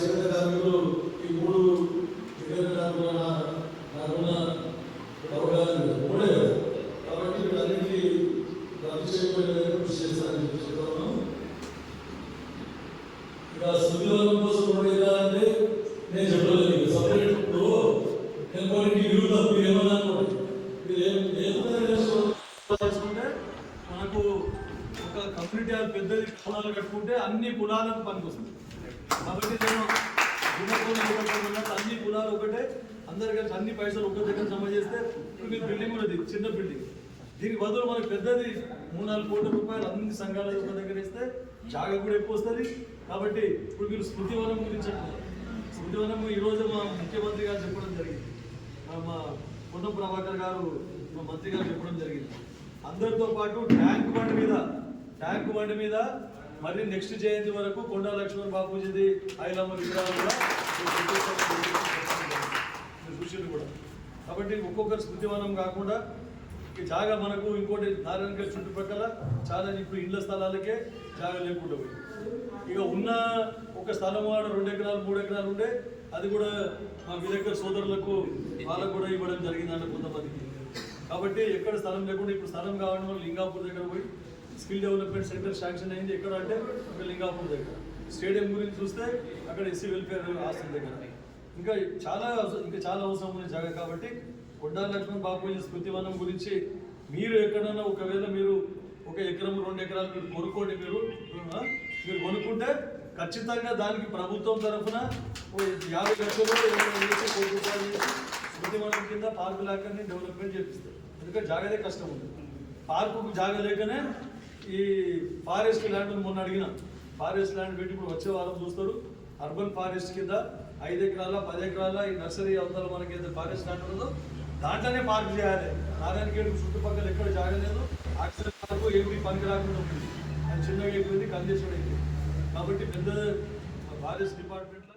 చేనేత కార్మికులు ఈ మూడు దగ్గర నాకు నాకున్న అవగాహన మూడే కదా. కాబట్టి వీటన్నిటికీ రద్దు కృషి చేస్తానని చెప్పి ఇక కోసం అంటే నేను చెప్పలేదు. సపరేట్ ఇప్పుడు నేను కొన్ని విరుద్ధం మీరు ఏమన్నా అనుకోండి. మీరు ఏం చేసుకుంటే మనకు ఒక కమ్యూనిటీ పెద్దది కులాలు కట్టుకుంటే అన్ని కులాలకు పనికొస్తుంది. కాబట్టి నేను అందరు కలిసి అన్ని పైసలు ఒక్క దగ్గర జమ చేస్తే ఇప్పుడు మీరు బిల్డింగ్ ఉన్నది చిన్న బిల్డింగ్ దీనికి బదులు మనకి పెద్దది మూడు నాలుగు కోట్ల రూపాయలు అన్ని సంఘాలు ఒక దగ్గర ఇస్తే జాగా కూడా ఎక్కువ వస్తుంది. కాబట్టి ఇప్పుడు మీరు స్మృతివనం గురించి అంటున్నారు. స్మృతివనం ఈ రోజు మా ముఖ్యమంత్రి గారు చెప్పడం జరిగింది. మా- కొండ ప్రభాకర్ గారు మా మంత్రి గారు చెప్పడం జరిగింది. అందరితో పాటు ట్యాంక్ బండ్ మీద ట్యాంక్ బండ్ మీద మరి నెక్స్ట్ జయంతి వరకు కొండా లక్ష్మణ్ బాపూజీది ఐలమ్మ విగ్రహాలు కూడా మీరు కూడా. కాబట్టి ఒక్కొక్కరు స్మృతివనం కాకుండా ఈ జాగా మనకు ఇంకోటి నారాయణగఢ్ చుట్టుపక్కల చాలా ఇప్పుడు ఇళ్ళ స్థలాలకే జాగా లేకుండా పోయింది. ఇక ఉన్న ఒక స్థలం వాడ రెండు ఎకరాలు మూడు ఎకరాలు ఉండే అది కూడా మా విలేకర్ సోదరులకు వాళ్ళకు కూడా ఇవ్వడం జరిగిందంట కొంతమందికి. కాబట్టి ఎక్కడ స్థలం లేకుండా ఇప్పుడు స్థలం కావడం వల్ల లింగాపూర్ దగ్గర పోయి స్కిల్ డెవలప్మెంట్ సెంటర్ శాంక్షన్ అయింది. ఎక్కడ అంటే ఒక లింగాపూర్ దగ్గర. స్టేడియం గురించి చూస్తే అక్కడ ఎస్సీ వెల్ఫేర్ హాస్టల్ దగ్గర. ఇంకా చాలా ఇంకా చాలా అవసరం ఉన్న జాగా కాబట్టి కొండా లక్ష్మణ్ బాబు స్మృతివనం గురించి మీరు ఎక్కడైనా ఒకవేళ మీరు ఒక ఎకరం రెండు ఎకరాలు మీరు కొనుక్కోండి మీరు మీరు కొనుక్కుంటే ఖచ్చితంగా దానికి ప్రభుత్వం తరఫున యాభై లక్షలు ఇరవై కోటి రూపాయలు స్మృతివనం కింద పార్కు లాకర్ని డెవలప్మెంట్ చేపిస్తారు. ఎందుకంటే జాగదే కష్టం ఉంది. పార్కుకు జాగ లేకనే ఈ ఫారెస్ట్ ల్యాండ్ మొన్న అడిగిన. ఫారెస్ట్ ల్యాండ్ పెట్టి ఇప్పుడు వచ్చే వారం చూస్తారు. అర్బన్ ఫారెస్ట్ కింద ఐదు ఎకరాల పది ఎకరాల ఈ నర్సరీ అవతల మనకి ఏదో ఫారెస్ట్ ల్యాండ్ ఉందో దాంట్లోనే పార్క్ చేయాలి. నారాయణగేడు చుట్టుపక్కల ఎక్కడ జాగలేదు ఆక్సిజన్ వరకు ఏమి పనికి రాకుండా ఉంటుంది అది చిన్నగా అయిపోయింది కంజెషన్ అయిపోయింది. కాబట్టి పెద్ద ఫారెస్ట్ డిపార్ట్మెంట్